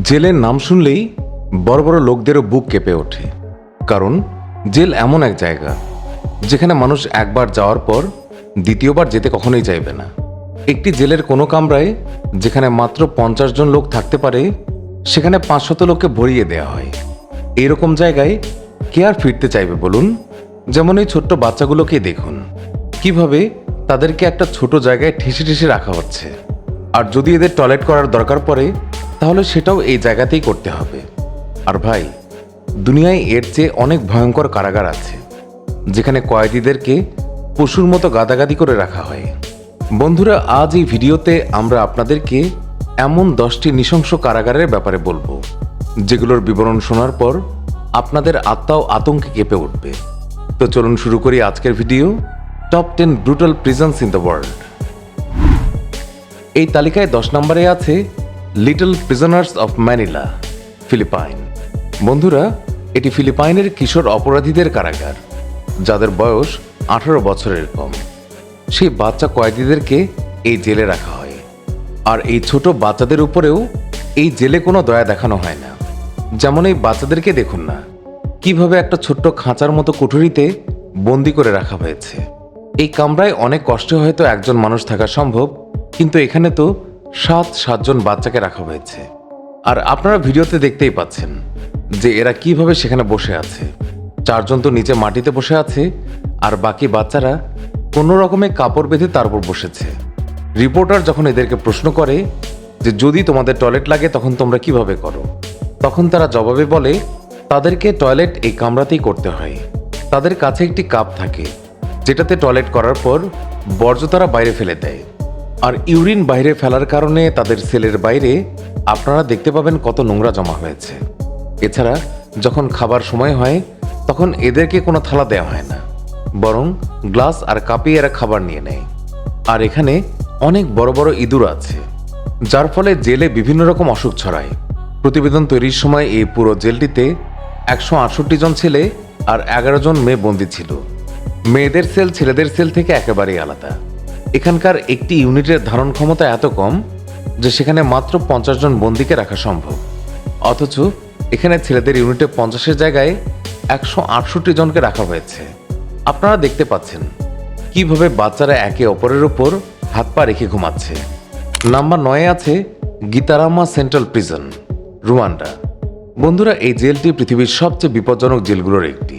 জেলের নাম শুনলেই বড় বড় লোকদেরও বুক কেঁপে ওঠে। কারণ জেল এমন এক জায়গা, যেখানে মানুষ একবার যাওয়ার পর দ্বিতীয়বার যেতে কখনোই চাইবে না। একটি জেলের কোনো কামরায় যেখানে মাত্র পঞ্চাশ জন লোক থাকতে পারে, সেখানে পাঁচশত লোককে ভরিয়ে দেওয়া হয়। এইরকম জায়গায় কে আর ফিরতে চাইবে বলুন? যেমন এই ছোট্ট বাচ্চাগুলোকে দেখুন। কীভাবে তাদেরকে একটা ছোট জায়গায় ঠেসে ঠেসে রাখা হচ্ছে। আর যদি এদের টয়লেট করার দরকার পড়ে তাহলে সেটাও এই জায়গাতেই করতে হবে। আর ভাই, দুনিয়ায় এর চেয়ে অনেক ভয়ঙ্কর কারাগার আছে, যেখানে কয়েদিদেরকে পশুর মতো গাদাগাদি করে রাখা হয়। বন্ধুরা, আজ এই ভিডিওতে আমরা আপনাদেরকে এমন দশটি নৃশংস কারাগারের ব্যাপারে বলব, যেগুলোর বিবরণ শোনার পর আপনাদের আত্মাও আতঙ্কে কেঁপে উঠবে। তো চলুন শুরু করি আজকের video top ten brutal prisons in the world এই তালিকায় দশ নম্বরে আছে little prisoners of Manila Philippine বন্ধুরা, এটি ফিলিপাইনের কিশোর অপরাধীদের কারাগার, যাদের বয়স আঠারো বছরের কম। সেই বাচ্চা কয়েদিদেরকে এই জেলে রাখা হয়। আর এই ছোট বাচ্চাদের উপরেও এই জেলে কোনো দয়া দেখানো হয় না। যেমন এই বাচ্চাদেরকে দেখুন না, কীভাবে একটা ছোট্ট খাঁচার মতো কুঠুরিতে বন্দি করে রাখা হয়েছে। এই কামরায় অনেক কষ্টে হয়তো একজন মানুষ থাকা সম্ভব, কিন্তু এখানে তো সাত, সাতজন বাচ্চাকে রাখা হয়েছে। আর আপনারা ভিডিওতে দেখতেই পাচ্ছেন যে এরা কীভাবে সেখানে বসে আছে। চারজন তো নিচে মাটিতে বসে আছে, আর বাকি বাচ্চারা কোনো রকমে কাপড় বেঁধে তার উপর বসেছে। রিপোর্টার যখন এদেরকে প্রশ্ন করে যে যদি তোমাদের টয়লেট লাগে, তখন তোমরা কীভাবে করো? তখন তারা জবাবে বলে, তাদেরকে টয়লেট এই কামরাতেই করতে হয়। তাদের কাছে একটি কাপ থাকে, যেটাতে টয়লেট করার পর বর্জ্য তারা বাইরে ফেলে দেয়। আর ইউরিন বাইরে ফেলার কারণে তাদের সেলের বাইরে আপনারা দেখতে পাবেন কত নোংরা জমা হয়েছে। এছাড়া যখন খাবার সময় হয়, তখন এদেরকে কোনো থালা দেওয়া হয় না। বরং গ্লাস আর কাপে এরা খাবার নিয়ে নেয়। আর এখানে অনেক বড় বড় ইঁদুর আছে, যার ফলে জেলে বিভিন্ন রকম অসুখ ছড়ায়। প্রতিবেদন তৈরির সময় এই পুরো জেলটিতে একশো আটষট্টি জন ছেলে আর এগারো জন মেয়ে বন্দী ছিল। মেয়েদের সেল ছেলেদের সেল থেকে একেবারেই আলাদা। এখানকার একটি ইউনিটের ধারণ ক্ষমতা এত কম যে সেখানে মাত্র পঞ্চাশ জন বন্দীকে রাখা সম্ভব। অথচ এখানে ছেলেদের ইউনিটে পঞ্চাশের জায়গায় একশো আটষট্টি জনকে রাখা হয়েছে। আপনারা দেখতে পাচ্ছেন কীভাবে বাচ্চারা একে অপরের উপর হাত পা রেখে ঘুমাচ্ছে। নাম্বার নয়ে আছে গীতারামা সেন্ট্রাল প্রিজন, রুয়ান্ডা। বন্ধুরা, এই জেলটি পৃথিবীর সবচেয়ে বিপজ্জনক জেলগুলোর একটি,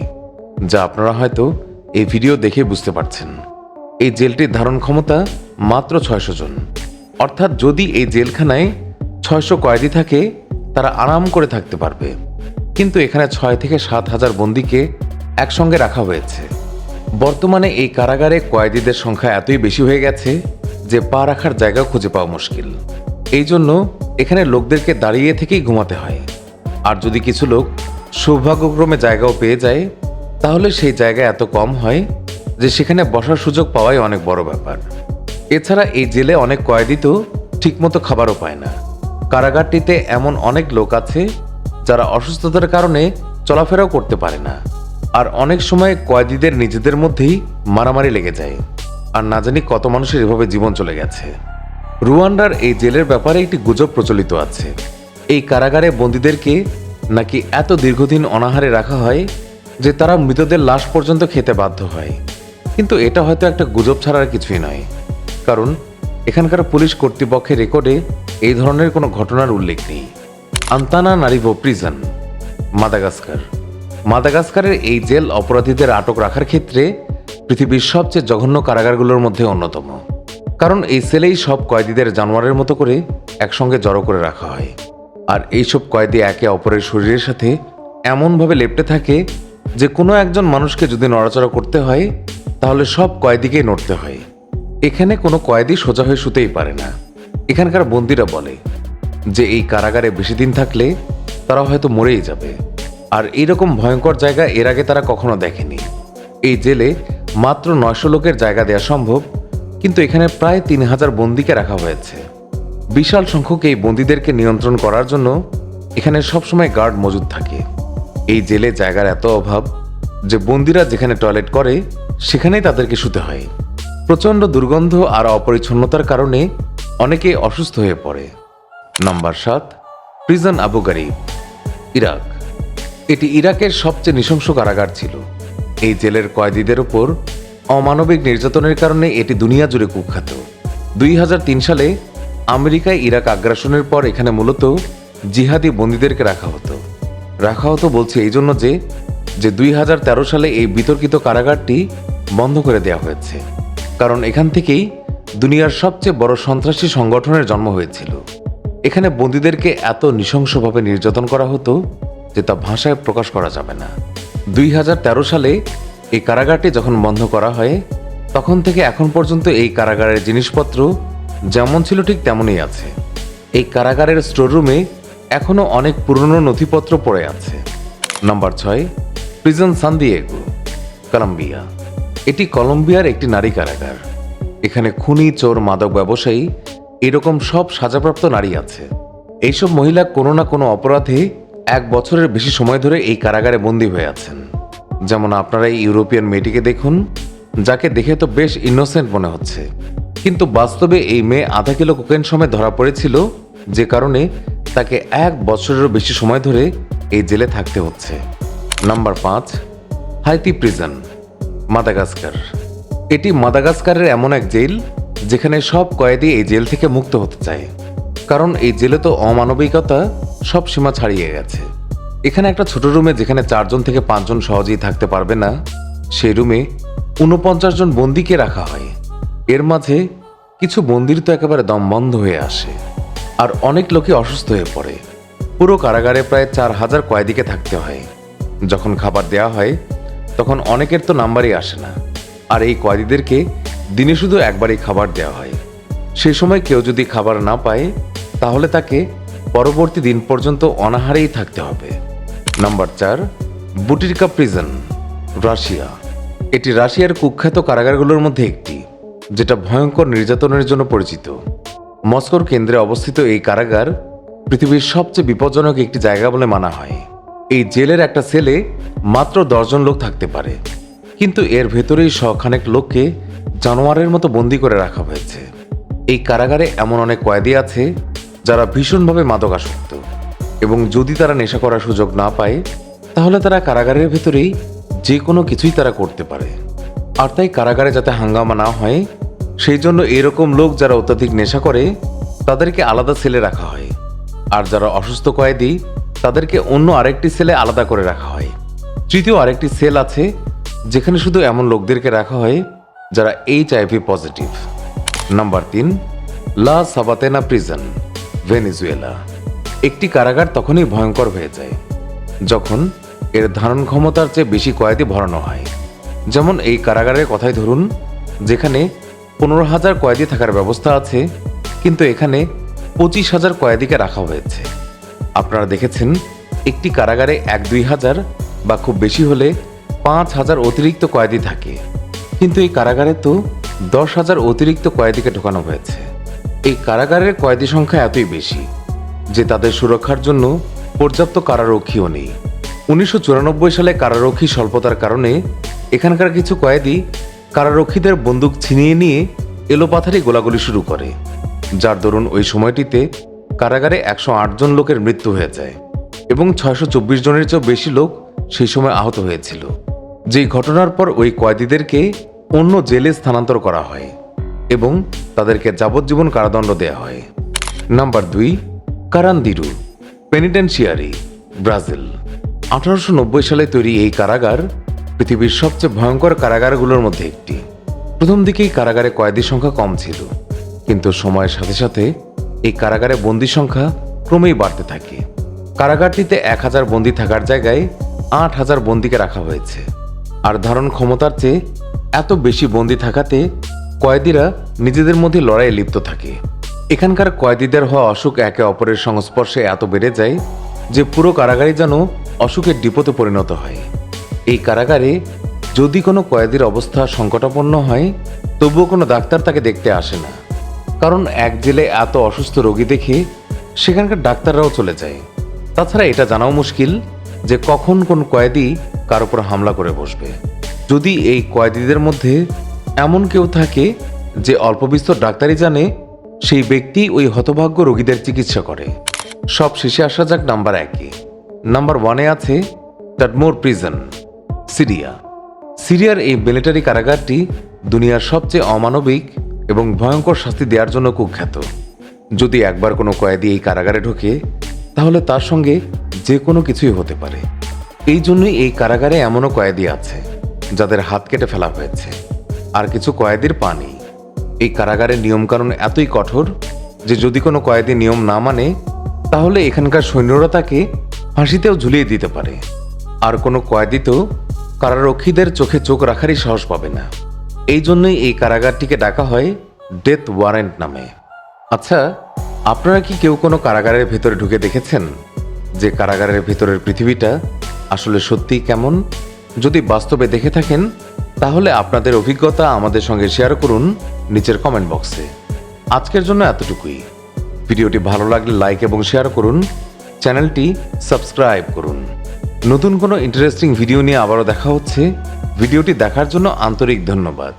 যা আপনারা হয়তো এই ভিডিও দেখে বুঝতে পারছেন। এই জেলটির ধারণ ক্ষমতা মাত্র ছয়শো জন। অর্থাৎ যদি এই জেলখানায় ছয়শো কয়েদি থাকে, তারা আরাম করে থাকতে পারবে। কিন্তু এখানে ছয় থেকে সাত হাজার বন্দিকে একসঙ্গে রাখা হয়েছে। বর্তমানে এই কারাগারে কয়েদিদের সংখ্যা এতই বেশি হয়ে গেছে যে পা রাখার জায়গা খুঁজে পাওয়া মুশকিল। এই জন্য এখানে লোকদেরকে দাঁড়িয়ে থেকেই ঘুমাতে হয়। আর যদি কিছু লোক সৌভাগ্যক্রমে জায়গাও পেয়ে যায়, তাহলে সেই জায়গা এত কম হয় যে সেখানে বসার সুযোগ পাওয়াই অনেক বড় ব্যাপার। এছাড়া এই জেলে অনেক কয়েদি তো ঠিকমতো খাবারও পায় না। কারাগারটিতে এমন অনেক লোক আছে যারা অসুস্থতার কারণে চলাফেরাও করতে পারে না। আর অনেক সময় কয়েদিদের নিজেদের মধ্যেই মারামারি লেগে যায়। আর না জানি কত মানুষের এভাবে জীবন চলে গেছে। রুয়ান্ডার এই জেলের ব্যাপারে একটি গুজব প্রচলিত আছে। এই কারাগারে বন্দীদেরকে নাকি এত দীর্ঘদিন অনাহারে রাখা হয় যে তারা মৃতদের লাশ পর্যন্ত খেতে বাধ্য হয়। কিন্তু এটা হয়তো একটা গুজব ছাড়া আর কিছুই নয়। কারণ এখানকার পুলিশ কর্তৃপক্ষের রেকর্ডে এই ধরনের কোনো ঘটনার উল্লেখ নেই। Antananarivo prison, Madagascar. মাদাগাস্কারের এই জেল অপরাধীদের আটক রাখার ক্ষেত্রে পৃথিবীর সবচেয়ে জঘন্য কারাগারগুলোর মধ্যে অন্যতম। কারণ এই সেলেই সব কয়েদিদের জানোয়ারের মতো করে একসঙ্গে জড়ো করে রাখা হয়। আর এইসব কয়েদি একে অপরের শরীরের সাথে এমনভাবে লেপটে থাকে যে কোনো একজন মানুষকে যদি নড়াচড়া করতে হয় তাহলে সব কয়েদিকেই নড়তে হয়। এখানে কোনো কয়েদি সোজা হয়ে শুতেই পারে না। এখানকার বন্দিরা বলে যে এই কারাগারে বেশি দিন থাকলে তারা হয়তো মরেই যাবে। আর এইরকম ভয়ঙ্কর জায়গা এর আগে তারা কখনো দেখেনি। এই জেলে মাত্র নয়শো লোকের জায়গা দেওয়া সম্ভব, কিন্তু এখানে প্রায় তিন হাজার বন্দিকে রাখা হয়েছে। বিশাল সংখ্যক এই বন্দীদেরকে নিয়ন্ত্রণ করার জন্য এখানে সবসময় গার্ড মজুদ থাকে। এই জেলে জায়গার এত অভাব যে বন্দিরা যেখানে টয়লেট করে সেখানেই তাদেরকে শুতে হয়। প্রচণ্ড দুর্গন্ধ আর অপরিচ্ছন্নতার কারণে অনেকে অসুস্থ হয়ে পড়ে। নাম্বার সাত, প্রিজন আবু গারিব, ইরাক। এটি ইরাকের সবচেয়ে নৃশংস কারাগার ছিল। এই জেলের কয়েদিদের ওপর অমানবিক নির্যাতনের কারণে এটি দুনিয়া জুড়ে কুখ্যাত। দুই হাজার তিন সালে আমেরিকায় ইরাক আগ্রাসনের পর এখানে মূলত জিহাদি বন্দীদেরকে রাখা হতো। রাখা হতো বলছে এই জন্য যে যে দুই হাজার তেরো সালে এই বিতর্কিত কারাগারটি বন্ধ করে দেওয়া হয়েছে। কারণ এখান থেকেই দুনিয়ার সবচেয়ে বড় সন্ত্রাসী সংগঠনের জন্ম হয়েছিল। এখানে বন্দীদেরকে এত নৃশংসভাবে নির্যাতন করা হতো যে তা ভাষায় প্রকাশ করা যাবে না। দুই হাজার তেরো সালে এই কারাগারটি যখন বন্ধ করা হয়, তখন থেকে এখন পর্যন্ত এই কারাগারের জিনিসপত্র যেমন ছিল ঠিক তেমনই আছে। এই কারাগারের স্টোররুমে এখনও অনেক পুরনো নথিপত্র পড়ে আছে। নাম্বার ছয় প্রিজন সান সান্দিয়েগো কলম্বিয়া এটি কলম্বিয়ার একটি নারী কারাগার। এখানে খুনি, চোর, মাদক ব্যবসায়ী, এরকম সব সাজাপ্রাপ্ত নারী আছে। এইসব মহিলা কোনো না কোনো অপরাধে এক বছরের বেশি সময় ধরে এই কারাগারে বন্দী হয়ে আছেন। যেমন আপনারা এই ইউরোপিয়ান মেয়েটিকে দেখুন, যাকে দেখে তো বেশ ইনোসেন্ট মনে হচ্ছে। কিন্তু বাস্তবে এই মেয়ে আধা কিলো কোকেন সময় ধরা পড়েছিল, যে কারণে তাকে এক বছরেরও বেশি সময় ধরে এই জেলে থাকতে হচ্ছে। নাম্বার পাঁচ হাইতি প্রিজন মাদাগাস্কার এটি মাদাগাস্কারের এমন এক জেল যেখানে সব কয়েদি এই জেল থেকে মুক্ত হতে চায়। কারণ এই জেলে তো অমানবিকতা সব সীমা ছাড়িয়ে গেছে। এখানে একটা ছোট রুমে যেখানে চারজন থেকে পাঁচজন সহজেই থাকতে পারবে না, সেই রুমে উনপঞ্চাশ জন বন্দিকে রাখা হয়। এর মাঝে কিছু বন্দির তো একেবারে দম বন্ধ হয়ে আসে, আর অনেক লোকই অসুস্থ হয়ে পড়ে। পুরো কারাগারে প্রায় চার হাজার কয়েদিকে থাকতে হয়। যখন খাবার দেওয়া হয়, তখন অনেকের তো নাম্বারই আসে না। আর এই কয়েদিদেরকে দিনে শুধু একবারই খাবার দেওয়া হয়। সেই সময় কেউ যদি খাবার না পায়, তাহলে তাকে পরবর্তী দিন পর্যন্ত অনাহারেই থাকতে হবে। নাম্বার চার, বুটিরকা প্রিজন, রাশিয়া। এটি রাশিয়ার কুখ্যাত কারাগারগুলোর মধ্যে একটি, যেটা ভয়ঙ্কর নির্যাতনের জন্য পরিচিত। মস্কোর কেন্দ্রে অবস্থিত এই কারাগার পৃথিবীর সবচেয়ে বিপজ্জনক একটি জায়গা বলে মানা হয়। এই জেলের একটা সেলে মাত্র দশজন লোক থাকতে পারে। কিন্তু এর ভেতরেই শখানেক লোককে জানোয়ারের মতো বন্দি করে রাখা হয়েছে। এই কারাগারে এমন অনেক কয়েদি আছে যারা ভীষণভাবে মাদকাসক্ত। এবং যদি তারা নেশা করার সুযোগ না পায়, তাহলে তারা কারাগারের ভেতরেই যে কোনো কিছুই তারা করতে পারে। আর তাই কারাগারে যাতে হাঙ্গামা না হয়, সেই জন্য এরকম লোক যারা অত্যাধিক নেশা করে, তাদেরকে আলাদা সেলে রাখা হয়। আর যারা অসুস্থ কয়েদি তাদেরকে অন্য আরেকটি সেলে আলাদা করে রাখা হয়। তৃতীয় আরেকটি সেল আছে, যেখানে শুধু এমন লোকদেরকে রাখা হয় যারা এইচ আইভি পজিটিভ নাম্বার তিন, লা সাবাতেনা প্রিজন, ভেনিজুয়েলা। একটি কারাগার তখনই ভয়ঙ্কর হয়ে যায়, যখন এর ধারণ ক্ষমতার চেয়ে বেশি কয়েদি ভরানো হয়। যেমন এই কারাগারের কথাই ধরুন, যেখানে পনেরো হাজার কয়েদি থাকার ব্যবস্থা আছে, কিন্তু এখানে পঁচিশ হাজার কয়েদিকে রাখা হয়েছে। আপনারা দেখেছেন, একটি কারাগারে এক দুই হাজার বা খুব বেশি হলে পাঁচ হাজার অতিরিক্ত কয়েদি থাকে। কিন্তু এই কারাগারে তো দশ হাজার অতিরিক্ত কয়েদিকে ঢোকানো হয়েছে। এই কারাগারের কয়েদি সংখ্যা এতই বেশি যে তাদের সুরক্ষার জন্য পর্যাপ্ত কারারক্ষীও নেই। উনিশশো চুরানব্বই সালে কারারক্ষী স্বল্পতার কারণে এখানকার কিছু কয়েদি কারারক্ষীদের বন্দুক ছিনিয়ে নিয়ে এলোপাথারি গোলাগুলি শুরু করে, যার দরুন ওই সময়টিতে কারাগারে একশো আট জন লোকের মৃত্যু হয়ে যায় এবং ছয়শো চব্বিশ জনের চেয়েও বেশি লোক সেই সময় আহত হয়েছিল। যেই ঘটনার পর ওই কয়েদিদেরকে অন্য জেলে স্থানান্তর করা হয় এবং তাদেরকে যাবজ্জীবন কারাদণ্ড দেওয়া হয়। নাম্বার দুই, কারান্দিরু পেনিটেন্সিয়ারি ব্রাজিল। আঠারোশো নব্বই সালে তৈরি এই কারাগার পৃথিবীর সবচেয়ে ভয়ঙ্কর কারাগারগুলোর মধ্যে একটি। প্রথম দিকেই কারাগারে কয়েদির সংখ্যা কম ছিল, কিন্তু সময়ের সাথে সাথে এই কারাগারে বন্দির সংখ্যা ক্রমেই বাড়তে থাকে। কারাগারটিতে এক হাজার বন্দি থাকার জায়গায় আট হাজার বন্দিকে রাখা হয়েছে। আর ধারণ ক্ষমতার চেয়ে এত বেশি বন্দি থাকাতে কয়েদিরা নিজেদের মধ্যে লড়াইয়ে লিপ্ত থাকে। এখানকার কয়েদিদের হওয়া অসুখ একে অপরের সংস্পর্শে এত বেড়ে যায় যে পুরো কারাগারই যেন অসুখের ডিপোতে পরিণত হয়। এই কারাগারে যদি কোনো কয়েদির অবস্থা সংকটাপন্ন হয়, তবুও কোনো ডাক্তার তাকে দেখতে আসে না। কারণ এক জেলে এত অসুস্থ রোগী দেখে সেখানকার ডাক্তাররাও চলে যায়। তাছাড়া এটা জানাও মুশকিল যে কখন কোন কয়েদি কার উপর হামলা করে বসবে। যদি এই কয়েদিদের মধ্যে এমন কেউ থাকে যে অল্প বিস্তর ডাক্তারি জানে, সেই ব্যক্তি ওই হতভাগ্য রোগীদের চিকিৎসা করে। সব শেষে আসা যাক নাম্বার একে। নাম্বার ওয়ানে আছে টাডমোর প্রিজন, সিরিয়া। সিরিয়ার এই মিলিটারি কারাগারটি দুনিয়ার সবচেয়ে অমানবিক এবং ভয়ঙ্কর শাস্তি দেওয়ার জন্য কুখ্যাত। যদি একবার কোনো কয়েদি এই কারাগারে ঢোকে, তাহলে তার সঙ্গে যে কোনো কিছুই হতে পারে। এই জন্যই এই কারাগারে এমনও কয়েদি আছে, যাদের হাত কেটে ফেলা হয়েছে। আর কিছু কয়েদির পানি এই কারাগারের নিয়মকানুন এতই কঠোর যে যদি কোনো কয়েদি নিয়ম না মানে তাহলে এখানকার সৈন্যরা তাকে ফাঁসিতেও ঝুলিয়ে দিতে পারে। আর কোনো কয়েদি তো কারারক্ষীদের চোখে চোখ রাখারই সাহস পাবে না। এই জন্যই এই কারাগারটিকে ডাকা হয় ডেথ ওয়ারেন্ট নামে। আচ্ছা আপনারা কি কেউ কোনো কারাগারের ভেতরে ঢুকে দেখেছেন যে কারাগারের ভেতরের পৃথিবীটা আসলে সত্যিই কেমন? যদি বাস্তবে দেখে থাকেন, তাহলে আপনাদের অভিজ্ঞতা আমাদের সঙ্গে শেয়ার করুন নিচের কমেন্ট বক্সে। আজকের জন্য এতটুকুই। ভিডিওটি ভালো লাগলে লাইক এবং শেয়ার করুন, চ্যানেলটি সাবস্ক্রাইব করুন। নতুন কোনো ইন্টারেস্টিং ভিডিও নিয়ে আবারও দেখা হচ্ছে। ভিডিওটি দেখার জন্য আন্তরিক ধন্যবাদ।